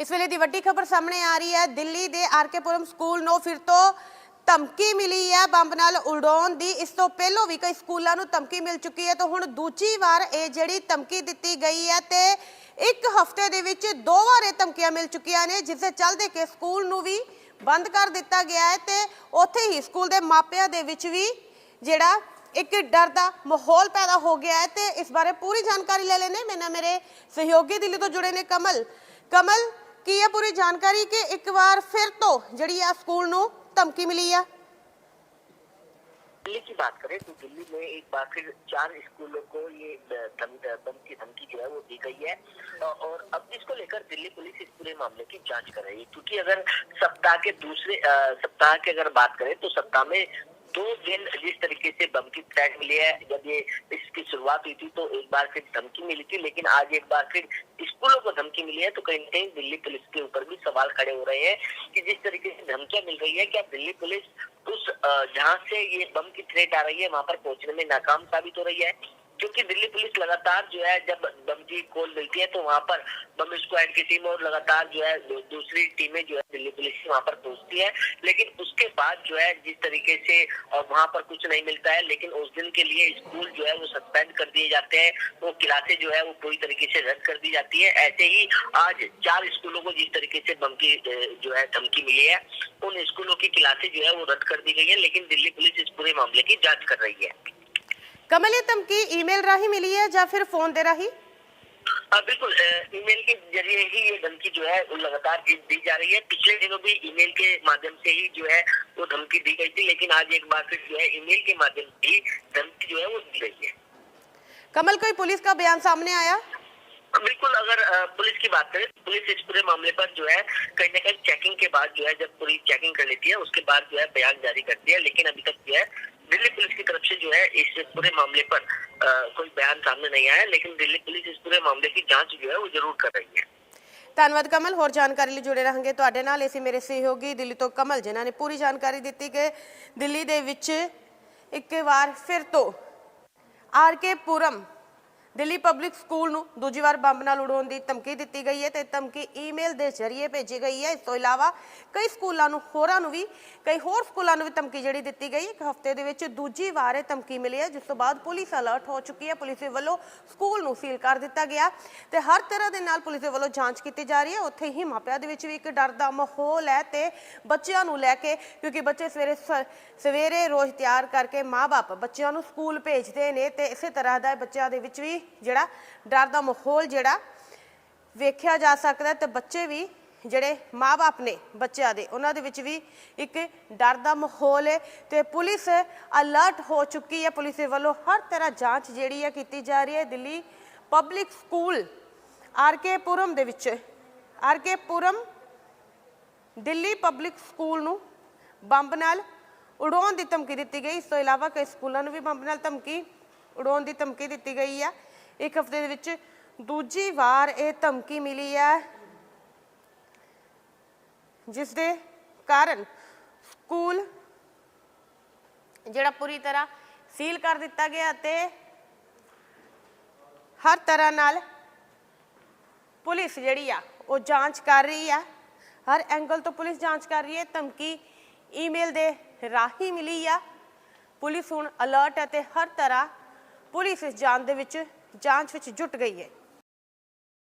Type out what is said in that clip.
ਇਸ ਵੇਲੇ ਦੀ ਵੱਡੀ ਖਬਰ ਸਾਹਮਣੇ ਆ ਰਹੀ ਹੈ। ਦਿੱਲੀ ਦੇ ਆਰਕੇਪੁਰਮ ਸਕੂਲ ਨੂੰ ਫਿਰ ਤੋਂ ਧਮਕੀ ਮਿਲੀ ਹੈ। ਬੰਬ ਨਾਲ ਉਡਾਉਣ ਦੀ ਇਸ ਤੋਂ ਪਹਿਲਾਂ ਵੀ ਕਈ ਸਕੂਲਾਂ ਨੂੰ ਧਮਕੀ ਮਿਲ ਚੁੱਕੀ ਹੈ। ਤਾਂ ਹੁਣ ਦੂਜੀ ਵਾਰ ਇਹ ਜਿਹੜੀ ਧਮਕੀ ਦਿੱਤੀ ਗਈ ਹੈ ਤੇ ਇੱਕ ਹਫ਼ਤੇ ਦੇ ਵਿੱਚ ਦੋ ਵਾਰ ਇਹ ਧਮਕੀਆਂ ਮਿਲ ਚੁੱਕੀਆਂ ਨੇ, ਜਿਸ ਦੇ ਚੱਲਦੇ ਕਿ ਸਕੂਲ ਨੂੰ ਵੀ ਬੰਦ ਕਰ ਦਿੱਤਾ ਗਿਆ ਹੈ ਤੇ ਉੱਥੇ ਹੀ ਸਕੂਲ ਦੇ ਮਾਪਿਆਂ ਦੇ ਵਿੱਚ ਵੀ ਜਿਹੜਾ ਇੱਕ ਡਰ ਦਾ ਮਾਹੌਲ ਪੈਦਾ ਹੋ ਗਿਆ ਹੈ ਤੇ ਇਸ ਬਾਰੇ ਪੂਰੀ ਜਾਣਕਾਰੀ ਲੈ ਲੈਣੇ ਮੇਰੇ ਨਾਲ ਮੇਰੇ ਸਹਿਯੋਗੀ ਦਿੱਲੀ ਤੋਂ ਜੁੜੇ ਨੇ ਕਮਲ। ਕਮਲ ਕੀ ਹੈ ਪੂਰੀ ਜਾਣਕਾਰੀ ਕਿ ਇੱਕ ਵਾਰ ਫਿਰ ਤੋਂ ਜਿਹੜੀ ਆ ਸਕੂਲ ਨੂੰ ਧਮਕੀ ਮਿਲੀ ਆ दिल्ली की बात करें तो दिल्ली में एक बार फिर चार स्कूलों को ये धम धम की धमकी जो है वो दी गई है और अब इसको लेकर दिल्ली पुलिस इस पूरे मामले की जांच कर रही है क्योंकि अगर सप्ताह के दूसरे अ, सप्ताह की अगर बात करें तो सप्ताह में दो दिन जिस तरीके से बम की थ्रेट मिली है, जब ये इसकी शुरुआत हुई थी तो एक बार फिर धमकी मिली थी, लेकिन आज एक बार फिर स्कूलों को धमकी मिली है तो कहीं ना कहीं दिल्ली पुलिस के ऊपर भी सवाल खड़े हो रहे हैं कि जिस तरीके से धमकियाँ मिल रही है, क्या दिल्ली पुलिस उस जहाँ से ये बम की थ्रेट आ रही है, वहाँ पर पहुँचने में नाकाम साबित हो रही है? क्योंकि दिल्ली पुलिस लगातार जो है, जब बम की कॉल मिलती है तो वहाँ पर बम स्क्वाड की टीम और लगातार जो है दूसरी टीमें जो है, दिल्ली पुलिस की वहाँ पर पहुँचती है। लेकिन उसके बाद जो है, जिस तरीके से वहाँ पर कुछ नहीं मिलता है, लेकिन उस दिन के लिए स्कूल जो है, वो सस्पेंड कर दिए जाते हैं। वो क्लासें जो है, वो पूरी तरीके से रद्द कर दी जाती है। ऐसे ही आज चार स्कूलों को जिस तरीके से बम की जो है, धमकी मिली है, उन स्कूलों की क्लासें जो है, वो रद्द कर दी गई है, लेकिन दिल्ली पुलिस इस पूरे मामले की जाँच कर रही है। ਕਮਲ ਇਹ ਧਮਕੀ ਈਮੇਲ ਰਾਹੀਂ ਮਿਲੀ ਹੈ ਜਾਂ ਫਿਰ ਫੋਨ ਦੇ ਰਾਹੀਂ हाँ बिल्कुल अ, ईमेल के जरिए ही ये धमकी जो है वो लगातार दी, दी जा रही है पिछले दिनों भी ईमेल के माध्यम से ही जो है वो धमकी दी गई थी लेकिन आज एक बार फिर जो है ईमेल के माध्यम से ही धमकी जो है वो दी गई है कमल कोई पुलिस का बयान सामने आया बिल्कुल अगर अ, पुलिस की बात करें तो पुलिस इस पूरे मामले पर जो है कहीं ना कहीं चेकिंग के बाद जो है जब पुलिस चेकिंग कर लेती है उसके बाद जो है बयान जारी करती है लेकिन अभी तक इस पूरे मामले पर अ, कोई बयान सामने नहीं आया लेकिन दिल्ली पुलिस इस पूरे मामले की जांच जो है वो जरूर कर रही है ਧੰਨਵਾਦ ਕਮਲ ਹੋਰ ਜਾਣਕਾਰੀ ਲਈ ਜੁੜੇ ਰਹਾਂਗੇ ਤੁਹਾਡੇ ਨਾਲ ਅਸੀਂ ਮੇਰੇ ਸਹਿਯੋਗੀ ਦਿੱਲੀ ਤੋਂ ਕਮਲ ਜਿਨ੍ਹਾਂ ਨੇ ਪੂਰੀ ਜਾਣਕਾਰੀ ਦਿੱਤੀ ਕਿ ਦਿੱਲੀ ਦੇ ਵਿੱਚ ਇੱਕ ਵਾਰ ਫਿਰ ਤੋਂ R K ਪੁਰਮ Delhi public school ਨੂੰ ਦੂਜੀ ਵਾਰ ਬੰਬ ਨਾਲ ਉਡਾਉਣ ਦੀ ਧਮਕੀ ਦਿੱਤੀ ਗਈ ਹੈ ਤੇ ਧਮਕੀ ਈਮੇਲ ਦੇ ਜ਼ਰੀਏ ਭੇਜੀ ਗਈ ਹੈ। ਇਸ ਤੋਂ ਇਲਾਵਾ ਕਈ ਸਕੂਲਾਂ ਨੂੰ, ਹੋਰਾਂ ਨੂੰ ਵੀ, ਕਈ ਹੋਰ ਸਕੂਲਾਂ ਨੂੰ ਵੀ ਧਮਕੀ ਜਿਹੜੀ ਦਿੱਤੀ ਗਈ। ਇੱਕ ਹਫ਼ਤੇ ਦੇ ਵਿੱਚ ਦੂਜੀ ਵਾਰ ਇਹ ਧਮਕੀ ਮਿਲੀ ਹੈ, ਜਿਸ ਤੋਂ ਬਾਅਦ ਪੁਲਿਸ ਅਲਰਟ ਹੋ ਚੁੱਕੀ ਹੈ। ਪੁਲਿਸ ਦੇ ਵੱਲੋਂ ਸਕੂਲ ਨੂੰ ਸੀਲ ਕਰ ਦਿੱਤਾ ਗਿਆ ਤੇ ਹਰ ਤਰ੍ਹਾਂ ਦੇ ਨਾਲ ਪੁਲਿਸ ਦੇ ਵੱਲੋਂ ਜਾਂਚ ਕੀਤੀ ਜਾ ਰਹੀ ਹੈ। ਉੱਥੇ ਹੀ ਮਾਪਿਆਂ ਦੇ ਵਿੱਚ ਵੀ ਇੱਕ ਡਰ ਦਾ ਮਾਹੌਲ ਹੈ ਤੇ ਬੱਚਿਆਂ ਨੂੰ ਲੈ ਕੇ, ਕਿਉਂਕਿ ਬੱਚੇ ਸਵੇਰੇ ਸ- ਸਵੇਰੇ ਰੋਜ਼ ਤਿਆਰ ਕਰਕੇ ਮਾਪੇ ਬੱਚਿਆਂ ਨੂੰ ਸਕੂਲ ਭੇਜਦੇ ਨੇ ਤੇ ਇਸੇ ਤਰ੍ਹਾਂ ਦਾ ਬੱਚਿਆਂ ਦੇ ਵਿੱਚ ਵੀ ਜਿਹੜਾ ਡਰ ਦਾ ਮਾਹੌਲ ਜਿਹੜਾ ਵੇਖਿਆ ਜਾ ਸਕਦਾ ਹੈ ਤੇ ਬੱਚੇ ਵੀ ਜਿਹੜੇ ਮਾਪੇ ਨੇ ਬੱਚਿਆਂ ਦੇ, ਉਹਨਾਂ ਦੇ ਵਿੱਚ ਵੀ ਇੱਕ ਡਰ ਦਾ ਮਾਹੌਲ ਹੈ ਤੇ ਪੁਲਿਸ ਅਲਰਟ ਹੋ ਚੁੱਕੀ ਹੈ। ਪੁਲਿਸ ਦੇ ਵੱਲੋਂ ਹਰ ਤਰ੍ਹਾਂ ਜਾਂਚ ਜਿਹੜੀ ਹੈ ਕੀਤੀ ਜਾ ਰਹੀ ਹੈ। Delhi public school RK Puram ਦੇ ਵਿੱਚ RK Puram Delhi public school ਨੂੰ ਬੰਬ ਨਾਲ ਉਡਾਉਣ ਦੀ ਧਮਕੀ ਦਿੱਤੀ ਗਈ। ਇਸ ਤੋਂ ਇਲਾਵਾ ਕਈ ਸਕੂਲਾਂ ਨੂੰ ਵੀ ਬੰਬ ਨਾਲ ਧਮਕੀ ਉਡਾਉਣ ਦੀ ਧਮਕੀ ਦਿੱਤੀ ਗਈ ਹੈ ਇੱਕ ਹਫ਼ਤੇ ਦੇ ਵਿੱਚ ਦੂਜੀ ਵਾਰ ਇਹ ਧਮਕੀ ਮਿਲੀ ਹੈ ਜਿਸ ਦੇ ਕਾਰਨ ਸਕੂਲ ਜਿਹੜਾ ਪੂਰੀ ਤਰ੍ਹਾਂ ਸੀਲ ਕਰ ਦਿੱਤਾ ਗਿਆ ਤੇ ਹਰ ਤਰ੍ਹਾਂ ਨਾਲ ਪੁਲਿਸ ਜਿਹੜੀ ਆ, ਉਹ ਜਾਂਚ ਕਰ ਰਹੀ ਆ। ਹਰ ਐਂਗਲ ਤੋਂ ਪੁਲਿਸ ਜਾਂਚ ਕਰ ਰਹੀ ਹੈ। ਧਮਕੀ ਈਮੇਲ ਦੇ ਰਾਹੀਂ ਮਿਲੀ ਆ। ਪੁਲਿਸ ਹੁਣ ਅਲਰਟ ਹੈ ਤੇ ਹਰ ਤਰ੍ਹਾਂ ਪੁਲਿਸ ਇਸ ਜਾਂਚ ਦੇ ਵਿੱਚ ਜਾਂਚ ਵਿੱਚ ਜੁਟ ਗਈ ਹੈ।